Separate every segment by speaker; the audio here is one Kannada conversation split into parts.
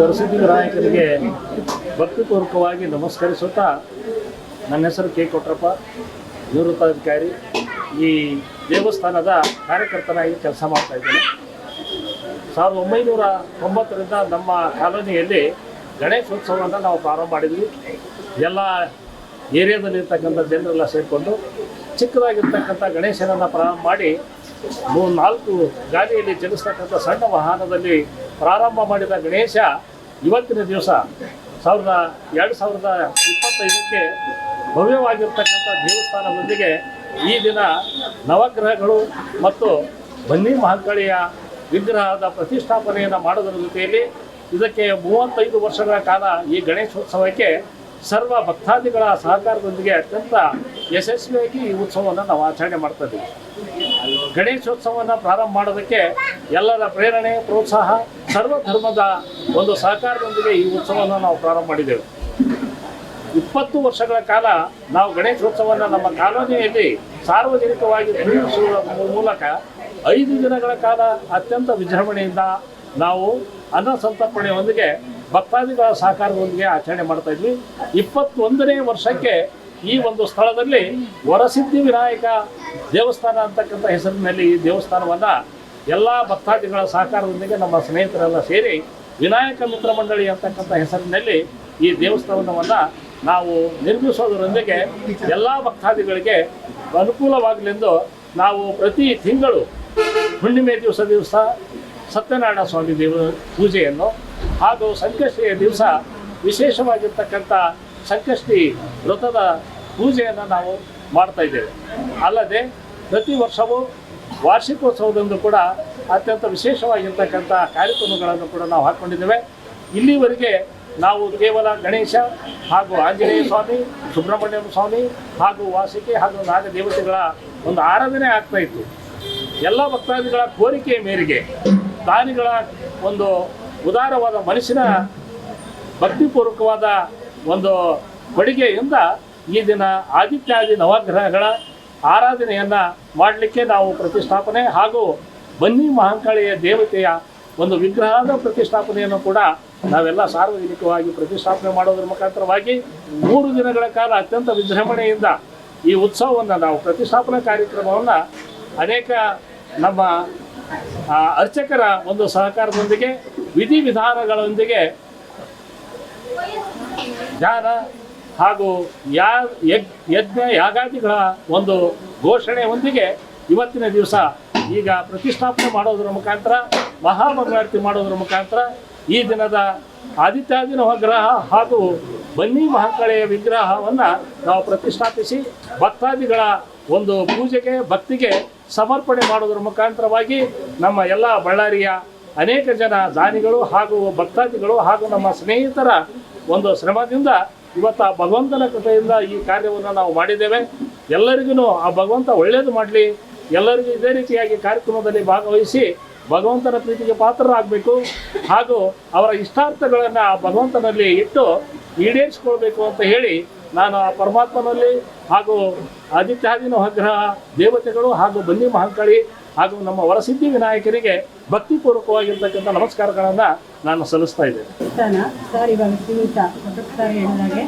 Speaker 1: ವರಸಿದ್ಧಿ ನಾಯಕರಿಗೆ ಭಕ್ತಿಪೂರ್ವಕವಾಗಿ ನಮಸ್ಕರಿಸುತ್ತಾ ನನ್ನ ಹೆಸರು ಕೆ ಕೊಟ್ರಪ್ಪ, ನಿವೃತ್ತಾಧಿಕಾರಿ. ಈ ದೇವಸ್ಥಾನದ ಕಾರ್ಯಕರ್ತನಾಗಿ ಕೆಲಸ ಮಾಡ್ತಾ ಇದ್ದೇನೆ. ಸಾವಿರದ ಒಂಬೈನೂರ ತೊಂಬತ್ತರಿಂದ ನಮ್ಮ ಕಾಲೋನಿಯಲ್ಲಿ ಗಣೇಶೋತ್ಸವವನ್ನು ನಾವು ಪ್ರಾರಂಭ ಮಾಡಿದ್ವಿ. ಎಲ್ಲ ಏರಿಯಾದಲ್ಲಿರ್ತಕ್ಕಂಥ ಜನರೆಲ್ಲ ಸೇರಿಕೊಂಡು ಚಿಕ್ಕದಾಗಿರ್ತಕ್ಕಂಥ ಗಣೇಶನನ್ನು ಪ್ರಾರಂಭ ಮಾಡಿ ಮೂರು ನಾಲ್ಕು ಗಾಡಿಯಲ್ಲಿ ಚಲಿಸ್ತಕ್ಕಂಥ ಸಣ್ಣ ವಾಹನದಲ್ಲಿ ಪ್ರಾರಂಭ ಮಾಡಿದ ಗಣೇಶ ಇವತ್ತಿನ ದಿವಸ ಸಾವಿರದ ಎರಡು ಸಾವಿರದ ಇಪ್ಪತ್ತೈದಕ್ಕೆ ಭವ್ಯವಾಗಿರ್ತಕ್ಕಂಥ ದೇವಸ್ಥಾನದೊಂದಿಗೆ ಈ ದಿನ ನವಗ್ರಹಗಳು ಮತ್ತು ಬನ್ನಿ ಮಹಾಂಕಳಿಯ ವಿಗ್ರಹದ ಪ್ರತಿಷ್ಠಾಪನೆಯನ್ನು ಮಾಡೋದರ ಜೊತೆಯಲ್ಲಿ ಇದಕ್ಕೆ ಮೂವತ್ತೈದು ವರ್ಷಗಳ ಕಾಲ ಈ ಗಣೇಶೋತ್ಸವಕ್ಕೆ ಸರ್ವ ಭಕ್ತಾದಿಗಳ ಸಹಕಾರದೊಂದಿಗೆ ಅತ್ಯಂತ ಯಶಸ್ವಿಯಾಗಿ ಈ ಉತ್ಸವವನ್ನು ನಾವು ಆಚರಣೆ ಮಾಡ್ತಾ ಗಣೇಶೋತ್ಸವವನ್ನು ಪ್ರಾರಂಭ ಮಾಡೋದಕ್ಕೆ ಎಲ್ಲರ ಪ್ರೇರಣೆ, ಪ್ರೋತ್ಸಾಹ ಸರ್ವ ಧರ್ಮದ ಒಂದು ಸಹಕಾರದೊಂದಿಗೆ ಈ ಉತ್ಸವವನ್ನು ನಾವು ಪ್ರಾರಂಭ ಮಾಡಿದ್ದೇವೆ. ಇಪ್ಪತ್ತು ವರ್ಷಗಳ ಕಾಲ ನಾವು ಗಣೇಶೋತ್ಸವವನ್ನು ನಮ್ಮ ಕಾಲೋನಿಯಲ್ಲಿ ಸಾರ್ವಜನಿಕವಾಗಿ ನಿರ್ವಹಿಸುವ ಮೂಲಕ ಐದು ದಿನಗಳ ಕಾಲ ಅತ್ಯಂತ ವಿಜೃಂಭಣೆಯಿಂದ ನಾವು ಅನ್ನ ಸಂತರ್ಪಣೆಯೊಂದಿಗೆ ಭಕ್ತಾದಿಗಳ ಸಹಕಾರದೊಂದಿಗೆ ಆಚರಣೆ ಮಾಡ್ತಾ ಇದ್ವಿ. ಇಪ್ಪತ್ತೊಂದನೇ ವರ್ಷಕ್ಕೆ ಈ ಒಂದು ಸ್ಥಳದಲ್ಲಿ ವರಸಿದ್ಧಿ ವಿನಾಯಕ ದೇವಸ್ಥಾನ ಅಂತಕ್ಕಂಥ ಹೆಸರಿನಲ್ಲಿ ಈ ದೇವಸ್ಥಾನವನ್ನು ಎಲ್ಲ ಭಕ್ತಾದಿಗಳ ಸಹಕಾರದೊಂದಿಗೆ ನಮ್ಮ ಸ್ನೇಹಿತರೆಲ್ಲ ಸೇರಿ ವಿನಾಯಕ ಮಿತ್ರ ಮಂಡಳಿ ಅಂತಕ್ಕಂಥ ಹೆಸರಿನಲ್ಲಿ ಈ ದೇವಸ್ಥಾನವನ್ನು ನಾವು ನಿರ್ಮಿಸೋದರೊಂದಿಗೆ ಎಲ್ಲ ಭಕ್ತಾದಿಗಳಿಗೆ ಅನುಕೂಲವಾಗಲೆಂದು ನಾವು ಪ್ರತಿ ತಿಂಗಳು ಹುಣ್ಣಿಮೆ ದಿವಸ ದಿವಸ ಸತ್ಯನಾರಾಯಣ ಸ್ವಾಮಿ ದೇವ ಪೂಜೆಯನ್ನು ಹಾಗೂ ಸಂಕಷ್ಟಿಯ ದಿವಸ ವಿಶೇಷವಾಗಿರ್ತಕ್ಕಂಥ ಸಂಕಷ್ಟಿ ವ್ರತದ ಪೂಜೆಯನ್ನು ನಾವು ಮಾಡ್ತಾ ಇದ್ದೇವೆ. ಅಲ್ಲದೆ ಪ್ರತಿ ವರ್ಷವೂ ವಾರ್ಷಿಕೋತ್ಸವದಂದು ಕೂಡ ಅತ್ಯಂತ ವಿಶೇಷವಾಗಿರ್ತಕ್ಕಂಥ ಕಾರ್ಯಕ್ರಮಗಳನ್ನು ಕೂಡ ನಾವು ಹಾಕ್ಕೊಂಡಿದ್ದೇವೆ ಇಲ್ಲಿವರೆಗೆ ನಾವು ಕೇವಲ ಗಣೇಶ ಹಾಗೂ ಆಂಜನೇಯ ಸ್ವಾಮಿ, ಸುಬ್ರಹ್ಮಣ್ಯ ಸ್ವಾಮಿ ಹಾಗೂ ವಾಸಿಕೆ ಹಾಗೂ ನಾಗದೇವತೆಗಳ ಒಂದು ಆರಾಧನೆ ಆಗ್ತಾ ಇತ್ತು. ಎಲ್ಲ ಭಕ್ತಾದಿಗಳ ಕೋರಿಕೆಯ ಮೇರೆಗೆ ದಾನಿಗಳ ಒಂದು ಉದಾರವಾದ ಮನಸ್ಸಿನ ಭಕ್ತಿಪೂರ್ವಕವಾದ ಒಂದು ಕೊಡುಗೆಯಿಂದ ಈ ದಿನ ಆದಿತ್ಯಾದಿ ನವಗ್ರಹಗಳ ಆರಾಧನೆಯನ್ನು ಮಾಡಲಿಕ್ಕೆ ನಾವು ಪ್ರತಿಷ್ಠಾಪನೆ ಹಾಗೂ ಬನ್ನಿ ಮಹಾಂಕಾಳಿಯ ದೇವತೆಯ ಒಂದು ವಿಗ್ರಹದ ಪ್ರತಿಷ್ಠಾಪನೆಯನ್ನು ಕೂಡ ನಾವೆಲ್ಲ ಸಾರ್ವಜನಿಕವಾಗಿ ಪ್ರತಿಷ್ಠಾಪನೆ ಮಾಡೋದ್ರ ಮುಖಾಂತರವಾಗಿ ಮೂರು ದಿನಗಳ ಕಾಲ ಅತ್ಯಂತ ವಿಜೃಂಭಣೆಯಿಂದ ಈ ಉತ್ಸವವನ್ನು ನಾವು ಪ್ರತಿಷ್ಠಾಪನಾ ಕಾರ್ಯಕ್ರಮವನ್ನು ಅನೇಕ ನಮ್ಮ ಅರ್ಚಕರ ಒಂದು ಸಹಕಾರದೊಂದಿಗೆ, ವಿಧಿವಿಧಾನಗಳೊಂದಿಗೆ ಧ್ಯಾನ ಹಾಗೂ ಯಾ ಯಜ್ಞ ಯಾಗಾದಿಗಳ ಒಂದು ಘೋಷಣೆಯೊಂದಿಗೆ ಇವತ್ತಿನ ದಿವಸ ಈಗ ಪ್ರತಿಷ್ಠಾಪನೆ ಮಾಡೋದರ ಮುಖಾಂತರ ಮಹಾಮಂಗಳಾರತಿ ಮಾಡೋದ್ರ ಮುಖಾಂತರ ಈ ದಿನದ ಆದಿತ್ಯಾದಿ ವಿಗ್ರಹ ಹಾಗೂ ಬನ್ನಿ ಮಹಾಕಳೆಯ ವಿಗ್ರಹವನ್ನು ನಾವು ಪ್ರತಿಷ್ಠಾಪಿಸಿ ಭಕ್ತಾದಿಗಳ ಒಂದು ಪೂಜೆಗೆ, ಭಕ್ತಿಗೆ ಸಮರ್ಪಣೆ ಮಾಡೋದ್ರ ಮುಖಾಂತರವಾಗಿ ನಮ್ಮ ಎಲ್ಲ ಬಳ್ಳಾರಿಯ ಅನೇಕ ಜನ ದಾನಿಗಳು ಹಾಗೂ ಭಕ್ತಾದಿಗಳು ಹಾಗೂ ನಮ್ಮ ಸ್ನೇಹಿತರ ಒಂದು ಶ್ರಮದಿಂದ ಇವತ್ತು ಆ ಭಗವಂತನ ಕೃಪೆಯಿಂದ ಈ ಕಾರ್ಯವನ್ನು ನಾವು ಮಾಡಿದ್ದೇವೆ. ಎಲ್ಲರಿಗೂ ಆ ಭಗವಂತ ಒಳ್ಳೆಯದು ಮಾಡಲಿ. ಎಲ್ಲರಿಗೂ ಇದೇ ರೀತಿಯಾಗಿ ಕಾರ್ಯಕ್ರಮದಲ್ಲಿ ಭಾಗವಹಿಸಿ ಭಗವಂತನ ಪ್ರೀತಿಗೆ ಪಾತ್ರರಾಗಬೇಕು. ಹಾಗೂ ಅವರ ಇಷ್ಟಾರ್ಥಗಳನ್ನು ಆ ಭಗವಂತನಲ್ಲಿ ಇಟ್ಟು ಈಡೇರಿಸಿಕೊಳ್ಬೇಕು ಅಂತ ಹೇಳಿ ನಾನು ಆ ಪರಮಾತ್ಮನಲ್ಲಿ ಹಾಗೂ ಆದಿತ್ಯಾದಿ ನವಗ್ರಹ ದೇವತೆಗಳು ಹಾಗೂ ಬನ್ನಿ ಮಹಾಕಾಳಿ ಹಾಗೂ ನಮ್ಮ ವರಸಿದ್ಧಿ ವಿನಾಯಕರಿಗೆ ಭಕ್ತಿಪೂರ್ವಕವಾಗಿರ್ತಕ್ಕಂಥ ನಮಸ್ಕಾರಗಳನ್ನು ನಾನು ಸಲ್ಲಿಸ್ತಾ ಇದ್ದೇನೆ.
Speaker 2: ಸರ್ ಇವಾಗ ಸೀಮಿತ ಹೇಳಿದಾಗೆ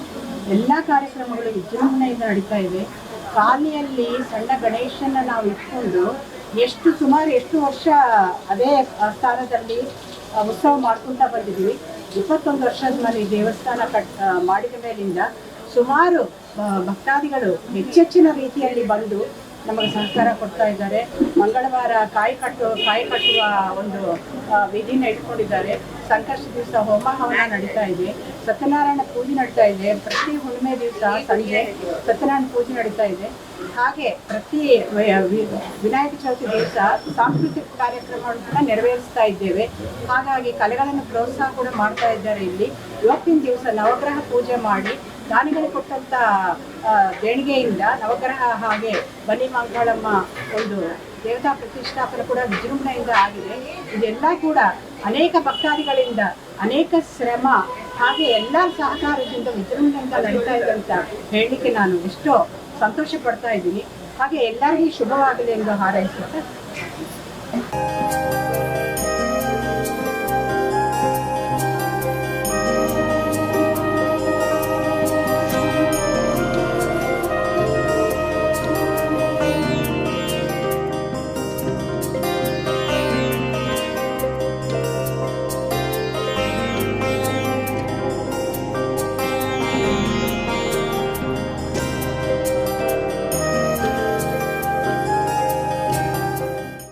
Speaker 2: ಎಲ್ಲ ಕಾರ್ಯಕ್ರಮಗಳು ವಿಜೃಂಭಣೆಯಿಂದ ನಡೀತಾ ಇದೆ. ಕಾಲಿಯಲ್ಲಿ ಸಣ್ಣ ಗಣೇಶನ ನಾವು ಇಟ್ಕೊಂಡು ಎಷ್ಟು ಸುಮಾರು ಎಷ್ಟು ವರ್ಷ ಅದೇ ಸ್ಥಾನದಲ್ಲಿ ಉತ್ಸವ ಮಾಡ್ಕೊತಾ ಬಂದಿದ್ದೀವಿ. ಇಪ್ಪತ್ತೊಂದು ವರ್ಷದ ಮೇಲೆ ದೇವಸ್ಥಾನ ಕಟ್ ಮಾಡಿದ ಮೇಲಿಂದ ಸುಮಾರು ಭಕ್ತಾದಿಗಳು ಹೆಚ್ಚೆಚ್ಚಿನ ರೀತಿಯಲ್ಲಿ ಬಂದು ನಮಗೆ ಸಹಕಾರ ಕೊಡ್ತಾ ಇದ್ದಾರೆ. ಮಂಗಳವಾರ ಕಾಯಿ ಕಟ್ಟು, ಕಾಯಿ ಕಟ್ಟುವ ಒಂದು ವಿಧಿನ ಇಟ್ಕೊಂಡಿದ್ದಾರೆ. ಸಂಕಷ್ಟ ದಿವಸ ಹೋಮ ಹವನ ನಡೀತಾ ಇದೆ. ಸತ್ಯನಾರಾಯಣ ಪೂಜೆ ನಡೀತಾ ಇದೆ. ಪ್ರತಿ ಹುಣ್ಣಿಮೆ ದಿವಸ ಸಂಜೆ ಸತ್ಯನಾರಾಯಣ ಪೂಜೆ ನಡೀತಾ ಇದೆ. ಹಾಗೆ ಪ್ರತಿ ವಿನಾಯಕ ಚೌತಿ ದಿವಸ ಸಾಂಸ್ಕೃತಿಕ ಕಾರ್ಯಕ್ರಮಗಳನ್ನು ಕೂಡ ನೆರವೇರಿಸ್ತಾ ಇದ್ದೇವೆ. ಹಾಗಾಗಿ ಕಲೆಗಳನ್ನು ಪ್ರೋತ್ಸಾಹ ಕೂಡ ಮಾಡ್ತಾ ಇದ್ದಾರೆ ಇಲ್ಲಿ. ಇವತ್ತಿನ ದಿವಸ ನವಗ್ರಹ ಪೂಜೆ ಮಾಡಿ ದಾನಿಗಳಿಗೆ ಕೊಟ್ಟಂತ ದೇಣಿಗೆಯಿಂದ ನವಗ್ರಹ ಹಾಗೆ ಬನ್ನಿ ಮಂಗಳಮ್ಮ ಒಂದು ದೇವತಾ ಪ್ರತಿಷ್ಠಾಪನೆ ಕೂಡ ವಿಜೃಂಭಣೆಯಿಂದ ಆಗಿದೆ. ಇದೆಲ್ಲ ಕೂಡ ಅನೇಕ ಭಕ್ತಾದಿಗಳಿಂದ ಅನೇಕ ಶ್ರಮ ಹಾಗೆ ಎಲ್ಲ ಸಹಕಾರದಿಂದ ವಿಜೃಂಭಣೆಯಿಂದ ನಡೀತಾ ಇದೆ ಅಂತ ಹೇಳಲಿಕ್ಕೆ ನಾನು ಎಷ್ಟೋ ಸಂತೋಷ ಪಡ್ತಾ ಇದ್ದೀನಿ. ಹಾಗೆ ಎಲ್ಲರಿಗೂ ಶುಭವಾಗಲಿ ಎಂದು ಹಾರೈಸುತ್ತಾ